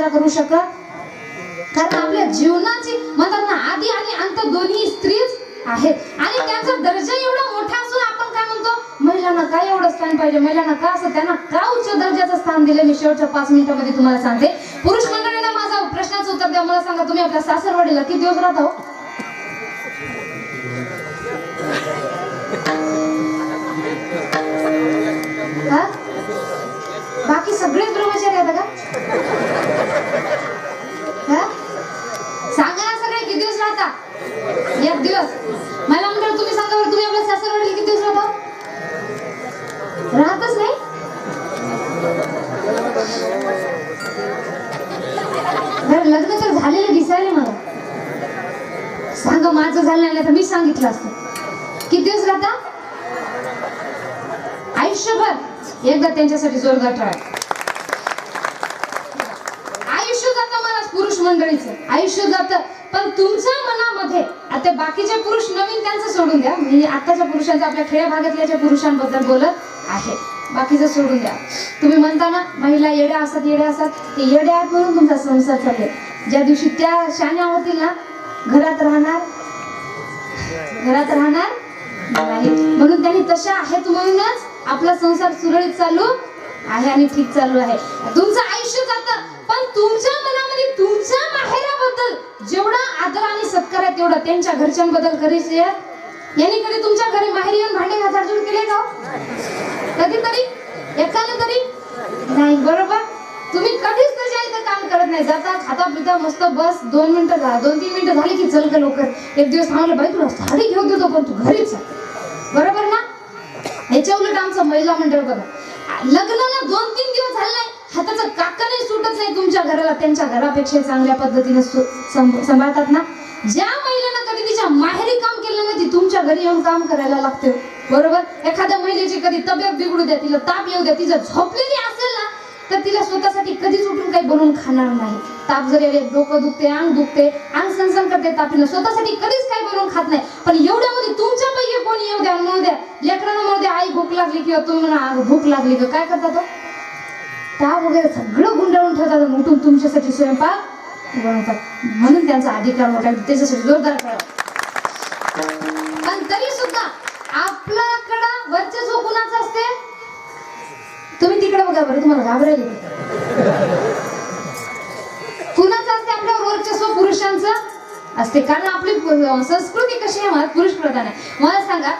साजरा करू शकत? कारण आपल्या जीवनाची म्हणतात ना आधी आणि अंत दोन्ही स्त्रीच आहेत. आणि त्यांचा दर्जा एवढा मोठा असून आपण काय म्हणतो? महिलांना काय एवढं स्थान पाहिजे? महिलांना का असं? त्यांना का उच्च दर्जाचं स्थान दिलं? मी शेवटच्या पाच मिनिटांमध्ये तुम्हाला सांगते. पुरुष मंडळींना माझा प्रश्नाचं उत्तर द्या. मला सांगा तुम्ही आपल्या सासरवाडीला किती दिवस राहतो हो? बाकी सगळेच ब्रह्मचारी आहेत का? माझं झालं नाही तर मी सांगितलं असतं. किती दिवस राहता? आयुष्यभर. एकदा त्यांच्यासाठी जोरदार टाळ आयुष्य जातं मला पुरुष मंडळीचं. आयुष्य जातं. पण तुमच्या मनामध्ये आता बाकीचे पुरुष नवीन त्यांचं सोडून द्या. मी आताच्या पुरुषांचं आपल्या खेड्या भागातल्या पुरुषांबद्दल बोलत आहे. बाकीचं सोडून द्या. तुम्ही म्हणता ना महिला येड्या असतात येड्या असतात. ते येड्या आहेत म्हणून तुमचा संसार चालेल ज्या दिवशी त्या शाण्या होतील ना घरात राहणार घरात राहणार? नाही. म्हणून त्यांनी तशा आहेत म्हणूनच आपला संसार सुरळीत चालू आहे आणि ठीक चालू आहे. तुमचं आयुष्य जातं पण तुमच्या मनामध्ये तुमच्या माहेराबद्दल जेवढा आदर आणि सत्कार आहे तेवढा त्यांच्या घरच्यांबद्दल कधीच यांनी कधी तुमच्या घरी माहेरी येऊन भांडे घासाडजूड केले का हो? कधीतरी? एकाने तरी? नाही बरोबर. तुम्ही कधीच काम करत नाही. जाता खाता पिता मस्त बस दोन मिनिटं झाला दोन तीन मिनिटं झाली की चल का लवकर. एक दिवस थांबलं बाई तुला साडी घेऊन देतो पण तू घरीच बरोबर ना? याच्या उलट आमचं महिला मंडळ बघा. लग्नाला दोन तीन दिवस झाले नाही. काका नाही सुटत नाही तुमच्या घराला. त्यांच्या घरापेक्षा चांगल्या पद्धतीने सांभाळतात ना? ज्या महिलेनं कधी तिच्या माहेरी काम केलं नाही ती तुमच्या घरी येऊन काम करायला लागते. बरोबर? एखाद्या महिलेची कधी तब्येत बिघडू द्या तिला ताप येऊ द्या तिचं झोपलेली असेल तर तिला स्वतःसाठी कधीच उठून काही बनवून खाणार नाही. ताप जरी आले डोकं दुखते अंग दुखते अंग सनसन करते तापीनं स्वतःसाठी कधीच काही बनवून खात नाही. पण एवढ्यामध्ये तुमच्यापैकी कोणी येऊ द्या म्हणू द्या. लेकरांना म्हणू द्या आई भूक लागली किंवा तुम्ही म्हणा भूक लागली का? काय करता तो हो? ताप वगैरे सगळं गुंडाळून ठेवतात उठून तुमच्यासाठी स्वयंपाक बनवतात. म्हणून त्यांचा अधिकार मोठा त्याच्यासाठी जोरदार करा. पण तरी सुद्धा आपल्याकडं वर्चस्व कुणाचं असते तुम्ही बरं तुम्हाला घाबरायला कुणाचं असते आपल्यावर वर्चस्व पुरुषांचं? असते कारण आपली संस्कृती कशी आहे मला पुरुष प्रधान आहे. मला सांगा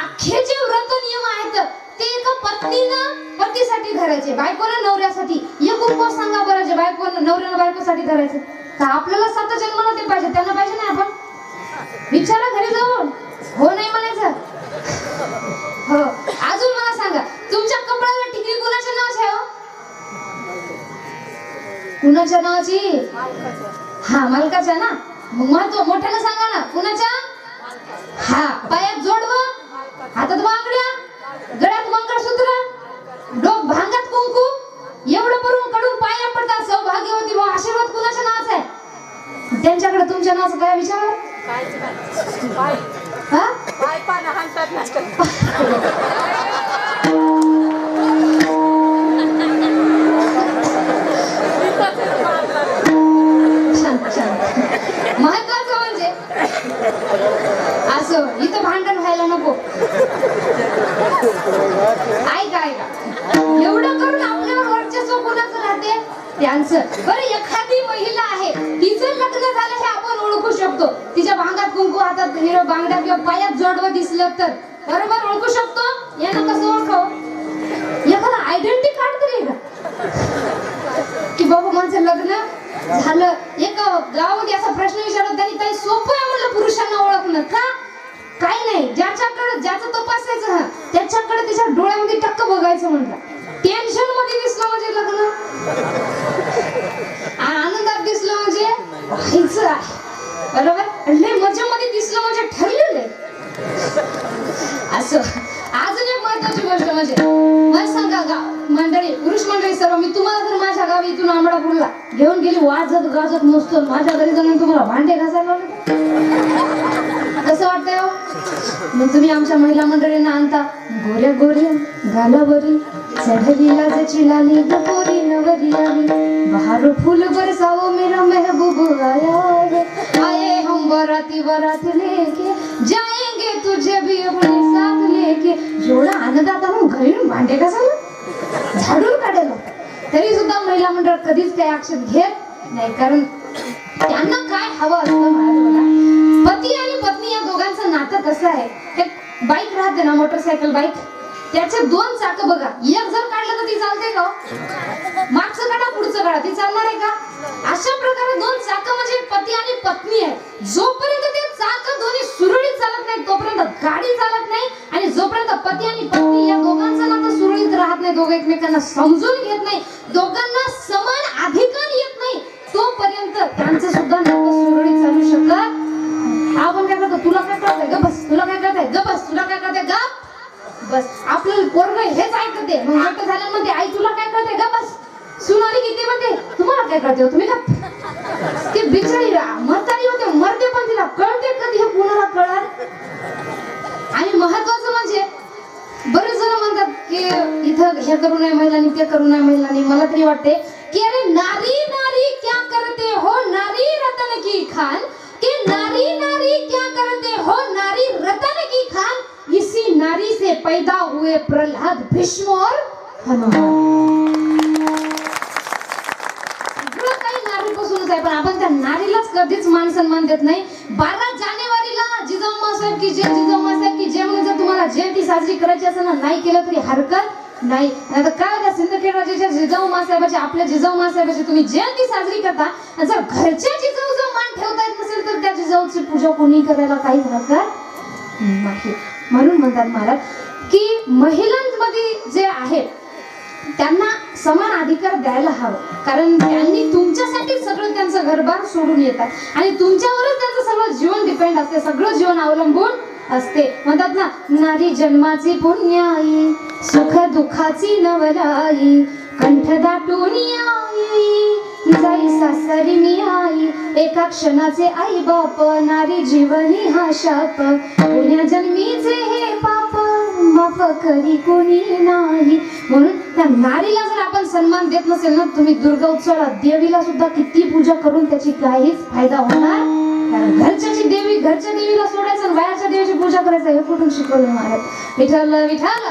अख्खे जे व्रत नियम आहेत ते एका पत्नीनं पतीसाठी धरायचे बायकोनं नवऱ्यासाठी. एक उपवास सांगा बरं जे बायको नवऱ्यानं बायकोसाठी धरायचे. तर आपल्याला सात जन्माला ते पाहिजे त्यांना पाहिजे नाही आपण? विचारा घरी जाऊन. हो नाही म्हणायचं? हो. कुणाच्या नावाची? हा मालकाच्या ना? मग महत्त्व मोठ्यानं सांगा ना कुणाच्या? हा पायात जोडवं. हातात बांगड्या गळ्यात मंगळसूत्र. डोक भांगात कुंकू. एवढं करून कडून पाया पडतात सौभाग्यवती भाऊ आशीर्वाद कुणाच्या नावाचा आहे? त्यांच्याकडे तुमच्या नावाचं काय विचार ऐका ऐका. एवढं करून आपल्यावर वर्चस्व कोणाचं राहते? त्यांचं बरं एखादी महिला आहे तिचं लग्न झालं हे आपण ओळखू शकतो. तिच्या भांगात कुंकू हातात हिरो बांगड्या किंवा पायात जोडवं दिसलं तर. बरोबर ओळखू शकतो? यांना कसं ओळखावं एखादा आयडेंटिटी कार्ड तरी आहे का? की बाबा माझं लग्न झालं. एक गावामध्ये असा प्रश्न विचारला त्यांनी काही सोपं आहे म्हणलं पुरुषांना ओळखणं का? काही नाही. ज्याच्याकडे ज्याचं तपासायचं हा त्याच्याकडे त्याच्या डोळ्यामध्ये टक्क बघायचं म्हणलं टेन्शनमध्ये दिसलं म्हणजे लग्न. आ- आनंदात दिसलं म्हणजे व्हायचं आहे. बरोबर? लय मजेमध्ये दिसलं म्हणजे ठरलेलं आहे. असं. अजून एक महत्वाची गोष्ट म्हणजे मला सांगा गाव मंडळी पुरुष मंडळी सर्व मी तुम्हाला जर माझ्या गावी इथून आंबडापूरला घेऊन गेली वाजत गाजत मस्त. माझ्या घरी जाऊन तुम्हाला भांडे घासायला कसं वाटतंय? मग तुम्ही आमच्या महिला मंडळींना आणता. गोऱ्या गोऱ्या गालावरी चढली लाजची लाली गोरी नवरी आली. बहारो फूल बरसाओ मेरा महबूब आया है. आए हम बराती बरात लेके जाएंगे तुझे भी अपने साथ लेके. एवढा आनंद आता हो, आणून घरी येऊन भांडे का झालं? झाडून काढेल तरी सुद्धा महिला मंडळ कधीच काही आक्षेप घेत नाही कारण त्यांना काय हवं असतं पती आणि नातं आहे. हे बाईक राहते ना मोटरसायकल बाईक त्याचे दोन चाक बघा. एक जर काढलं तर ती चालते का हो? मागचं काढा पुढचं काढा. ती चालणार आहे का? अशा प्रकारे दोन चाक म्हणजे पती आणि पत्नी आहे. जोपर्यंत ते चाक दोन्ही सुरळीत चालत नाही तोपर्यंत गाडी चालत नाही आणि जोपर्यंत पती आणि पत्नी या दोघांचं नातं सुरळीत राहत नाही दोघं एकमेकांना समजून घेत नाही बस. आपल्याला पोरग हेच ऐकते मग मोठं झालं म्हणते आई तुला काय कळते का बस. सुनाली किती म्हणते? तुम्हाला काय कळते हो, तुम्ही का ते बिचारी रा- म्हातारी होते मरते पण तिला कळते कधी हे कुणाला कळणार आणि महत्वाचं म्हणजे बरेच जण म्हणतात की इथं हे करू नये महिलांनी ते करू नये महिलांनी. मला तरी वाटते की अरे नारी नारी क्या करते हो? नारी रतन की खान की नारी नारी से पैदा हुए प्रहलाद भीष्म और काही नारीपासूनच आहे पण आपण त्या नारीलाच कधीच मान सन्मान देत नाही. बारा जानेवारीला जिजाऊ साहेब की जय जिजाऊ साहेब की जय म्हणून जर तुम्हाला जयंती साजरी करायची असेल ना नाही केलं तरी हरकत नाही. आता काय त्या सिंदखेड राजाच्या जिजाऊ मासाहेबाची आपल्या जिजाऊ मासाहेबाची तुम्ही जयंती साजरी करता. जर घरच्या जिजाऊ जर मान ठेवता येत नसेल तर त्या जिजाऊची पूजा कोणी करायला काहीच हरकत नाही. म्हणून म्हणतात महाराज की महिलांमध्ये जे आहेत त्यांना समान अधिकार द्यायला हवं. कारण त्यांनी तुमच्यासाठी सगळं त्यांचं घरबार सोडून येतात. आणि तुमच्यावरच त्यांचं सगळं जीवन डिपेंड असते. सगळं जीवन अवलंबून असते. म्हणतात ना नारी जन्माची पुण्याई सुख दुःखाची नवलाई कंठ दाटून आई जाई सासरी मी आई एका क्षणाचे आई बाप नारी जीवनी हा शाप. पुण्या जन्मीचे हे पाप माफ करी कोणी नाही. म्हणून त्या नारीला जर आपण सन्मान देत नसेल ना तुम्ही दुर्गा उत्सवाला देवीला सुद्धा किती पूजा करून त्याची काहीच फायदा होणार? कारण घरच्याची देवी घरच्या देवीला सोडायचं आणि बाहेरच्या देवीची पूजा करायचं हे कुठून शिकवलं महाराज? विठ्ठल विठ्ठल!